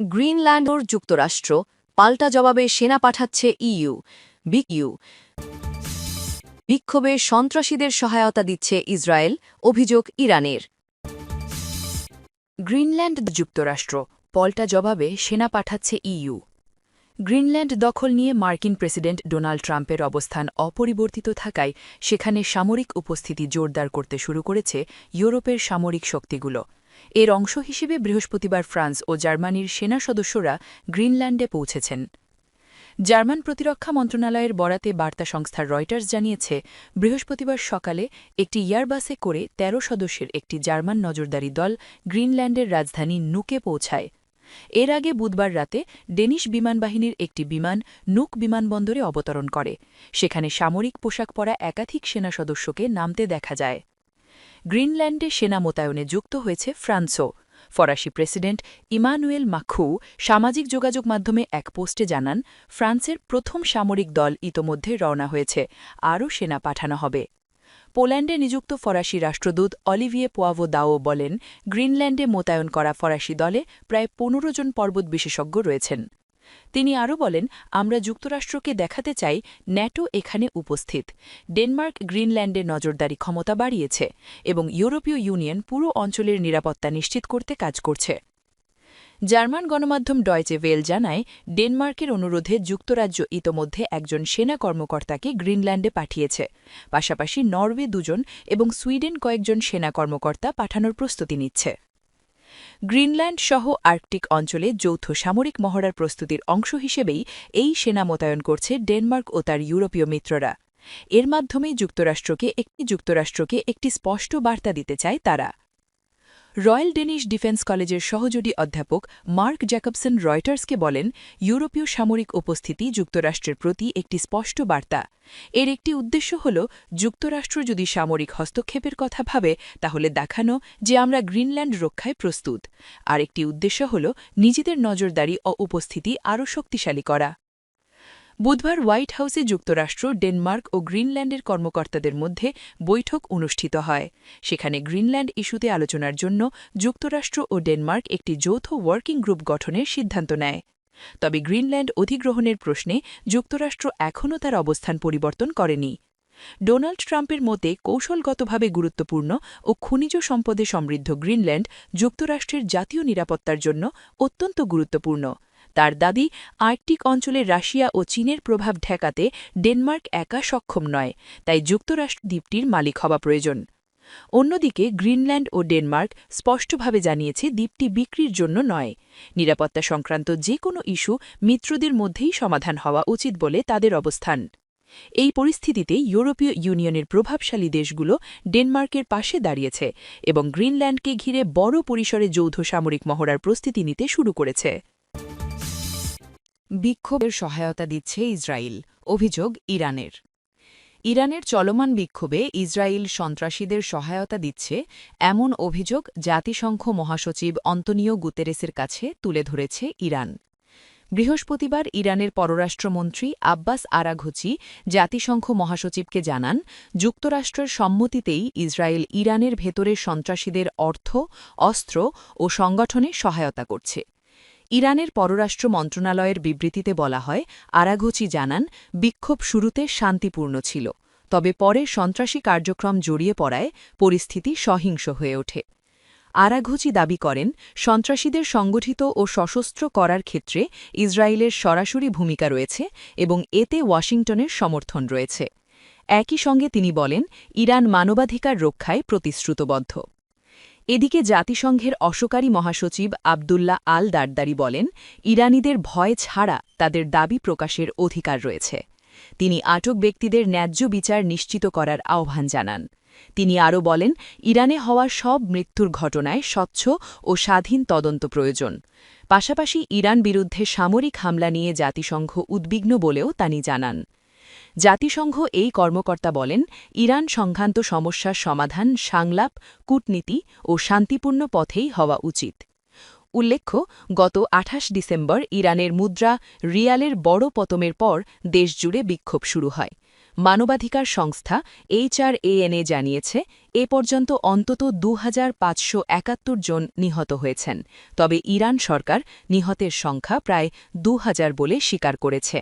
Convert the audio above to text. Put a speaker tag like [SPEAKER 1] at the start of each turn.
[SPEAKER 1] Greenland ও যুক্তরাষ্ট্র, পাল্টা জবাবে সেনা পাঠাচ্ছে ইইউ। বিইউ বিক্ষোভে সন্ত্রাসীদের সহায়তা দিচ্ছে ইসরায়েল, অভিযোগ ইরানের। গ্রিনল্যান্ড যুক্তরাষ্ট্র, পাল্টা জবাবে সেনা পাঠাচ্ছে ইইউ। গ্রিনল্যান্ড দখল নিয়ে মার্কিন প্রেসিডেন্ট ডোনাল্ড ট্রাম্পের অবস্থান অপরিবর্তিত থাকায় সেখানে সামরিক উপস্থিতি জোরদার করতে শুরু করেছে ইউরোপের সামরিক শক্তিগুলো। এর অংশ হিসেবে বৃহস্পতিবার ফ্রান্স ও জার্মানির সেনা সদস্যরা গ্রিনল্যান্ডে পৌঁছেছেন। জার্মান প্রতিরক্ষা মন্ত্রণালয়ের বরাতে বার্তা সংস্থার রয়টার্স জানিয়েছে, বৃহস্পতিবার সকালে একটি ইয়ারবাসে করে ১৩ সদস্যের একটি জার্মান নজরদারি দল গ্রিনল্যান্ডের রাজধানী নুকে পৌঁছায়। এর আগে বুধবার রাতে ডেনিশ বিমানবাহিনীর একটি বিমান নুক বিমানবন্দরে অবতরণ করে। সেখানে সামরিক পোশাক পরা একাধিক সেনা সদস্যকে নামতে দেখা যায়। গ্রিনল্যান্ডে সেনা মোতায়নে যুক্ত হয়েছে ফ্রান্সও। ফরাসি প্রেসিডেন্ট ইমানুয়েল মাখু সামাজিক যোগাযোগ মাধ্যমে এক পোস্টে জানান, ফ্রান্সের প্রথম সামরিক দল ইতোমধ্যে রওনা হয়েছে, আরও সেনা পাঠানো হবে। পোল্যান্ডে নিযুক্ত ফরাসি রাষ্ট্রদূত অলিভিয়ে পোয়াভো দাও বলেন, গ্রিনল্যান্ডে মোতায়েন করা ফরাসি দলে প্রায় পনেরো জন পর্বত বিশেষজ্ঞ রয়েছেন। তিনি আরও বলেন, আমরা যুক্তরাষ্ট্রকে দেখাতে চাই ন্যাটো এখানে উপস্থিত। ডেনমার্ক গ্রিনল্যান্ডের নজরদারি ক্ষমতা বাড়িয়েছে এবং ইউরোপীয় ইউনিয়ন পুরো অঞ্চলের নিরাপত্তা নিশ্চিত করতে কাজ করছে। জার্মান গণমাধ্যম ডয়চে ভেল জানায়, ডেনমার্কের অনুরোধে যুক্তরাজ্য ইতোমধ্যে একজন সেনা কর্মকর্তাকে গ্রিনল্যান্ডে পাঠিয়েছে। পাশাপাশি নরওয়ে দুজন এবং সুইডেন কয়েকজন সেনা কর্মকর্তা পাঠানোর প্রস্তুতি নিচ্ছে। গ্রিনল্যান্ড সহ আর্কটিক অঞ্চলে যৌথ সামরিক মহড়ার প্রস্তুতির অংশ হিসেবেই এই সেনা মোতায়েন করছে ডেনমার্ক ও তার ইউরোপীয় মিত্ররা। এর মাধ্যমে যুক্তরাষ্ট্রকে একটি যুক্তরাষ্ট্রকে একটি স্পষ্ট বার্তা দিতে চায় তারা। রয়্যাল ডেনিশ ডিফেন্স কলেজের সহযোগী অধ্যাপক মার্ক জ্যাকবসন রয়টার্সকে বলেন, ইউরোপীয় সামরিক উপস্থিতি যুক্তরাষ্ট্রের প্রতি একটি স্পষ্ট বার্তা। এর একটি উদ্দেশ্য হল, যুক্তরাষ্ট্র যদি সামরিক হস্তক্ষেপের কথা ভাবে, তাহলে দেখানো যে আমরা গ্রিনল্যান্ড রক্ষায় প্রস্তুত। আর একটি উদ্দেশ্য হল, নিজেদের নজরদারি ও উপস্থিতি আরও শক্তিশালী করা। বুধবার হোয়াইট হাউসে যুক্তরাষ্ট্র, ডেনমার্ক ও গ্রিনল্যান্ডের কর্মকর্তাদের মধ্যে বৈঠক অনুষ্ঠিত হয়। সেখানে গ্রিনল্যান্ড ইস্যুতে আলোচনার জন্য যুক্তরাষ্ট্র ও ডেনমার্ক একটি যৌথ ওয়ার্কিং গ্রুপ গঠনের সিদ্ধান্ত নেয়। তবে গ্রিনল্যান্ড অধিগ্রহণের প্রশ্নে যুক্তরাষ্ট্র এখনও তার অবস্থান পরিবর্তন করেনি। ডোনাল্ড ট্রাম্পের মতে কৌশলগতভাবে গুরুত্বপূর্ণ ও খনিজ সম্পদে সমৃদ্ধ গ্রিনল্যান্ড যুক্তরাষ্ট্রের জাতীয় নিরাপত্তার জন্য অত্যন্ত গুরুত্বপূর্ণ। তার দাবি, আর্কটিক অঞ্চলে রাশিয়া ও চীনের প্রভাব ঠেকাতে ডেনমার্ক একা সক্ষম নয়, তাই যুক্তরাষ্ট্র দ্বীপটির মালিক হওয়া প্রয়োজন। অন্যদিকে, গ্রিনল্যান্ড ও ডেনমার্ক স্পষ্টভাবে জানিয়েছে দ্বীপটি বিক্রির জন্য নয়। নিরাপত্তা সংক্রান্ত যে কোনো ইস্যু মিত্রদের মধ্যেই সমাধান হওয়া উচিত বলে তাদের অবস্থান। এই পরিস্থিতিতে ইউরোপীয় ইউনিয়নের প্রভাবশালী দেশগুলো ডেনমার্কের পাশে দাঁড়িয়েছে এবং গ্রিনল্যান্ডকে ঘিরে বড় পরিসরে যৌথ সামরিক মহড়ার প্রস্তুতি নিতে শুরু করেছে। বিক্ষোভের সহায়তা দিচ্ছে ইসরায়েল, অভিযোগ ইরানের। ইরানের চলমান বিক্ষোভে ইসরায়েল সন্ত্রাসীদের সহায়তা দিচ্ছে এমন অভিযোগ জাতিসংঘ মহাসচিব অন্তনীয় গুতেরেসের কাছে তুলে ধরেছে ইরান। বৃহস্পতিবার ইরানের পররাষ্ট্রমন্ত্রী আব্বাস আরাঘচি জাতিসংঘ মহাসচিবকে জানান, যুক্তরাষ্ট্রের সম্মতিতেই ইসরায়েল ইরানের ভেতরে সন্ত্রাসীদের অর্থ, অস্ত্র ও সংগঠনে সহায়তা করছে। ইরানের পররাষ্ট্র মন্ত্রণালয়ের বিবৃতিতে বলা হয়, আরাঘচি জানান, বিক্ষোভ শুরুতে শান্তিপূর্ণ ছিল, তবে পরে সন্ত্রাসী কার্যক্রম জড়িয়ে পড়ায় পরিস্থিতি সহিংস হয়ে ওঠে। আরাঘচি দাবি করেন, সন্ত্রাসীদের সংগঠিত ও সশস্ত্র করার ক্ষেত্রে ইসরায়েলের সরাসরি ভূমিকা রয়েছে এবং এতে ওয়াশিংটনের সমর্থন রয়েছে। একই সঙ্গে তিনি বলেন, ইরান মানবাধিকার রক্ষায় প্রতিশ্রুতবদ্ধ। এদিকে জাতিসংঘের অসকারী মহাসচিব আবদুল্লাহ আল দারদারি বলেন, ইরানিদের ভয় ছাড়া তাদের দাবি প্রকাশের অধিকার রয়েছে। তিনি আটক ব্যক্তিদের ন্যায্য বিচার নিশ্চিত করার আহ্বান জানান। তিনি আরও বলেন, ইরানে হওয়া সব মৃত্যুর ঘটনায় স্বচ্ছ ও স্বাধীন তদন্ত প্রয়োজন। পাশাপাশি ইরান বিরুদ্ধে সামরিক হামলা নিয়ে জাতিসংঘ উদ্বিগ্ন বলেও তানি জানান। জাতিসংঘ এই কর্মকর্তা বলেন, ইরান সংক্রান্ত সমস্যার সমাধান সাংলাপ, কূটনীতি ও শান্তিপূর্ণ পথেই হওয়া উচিত। উল্লেখ্য, গত আঠাশ ডিসেম্বর ইরানের মুদ্রা রিয়ালের বড় পতমের পর দেশজুড়ে বিক্ষোভ শুরু হয়। মানবাধিকার সংস্থা এইচআরএএনএ জানিয়েছে, এ পর্যন্ত অন্তত দু হাজার পাঁচশো একাত্তর জন নিহত হয়েছেন, তবে ইরান সরকার নিহতের সংখ্যা প্রায় দু হাজার বলে স্বীকার করেছে।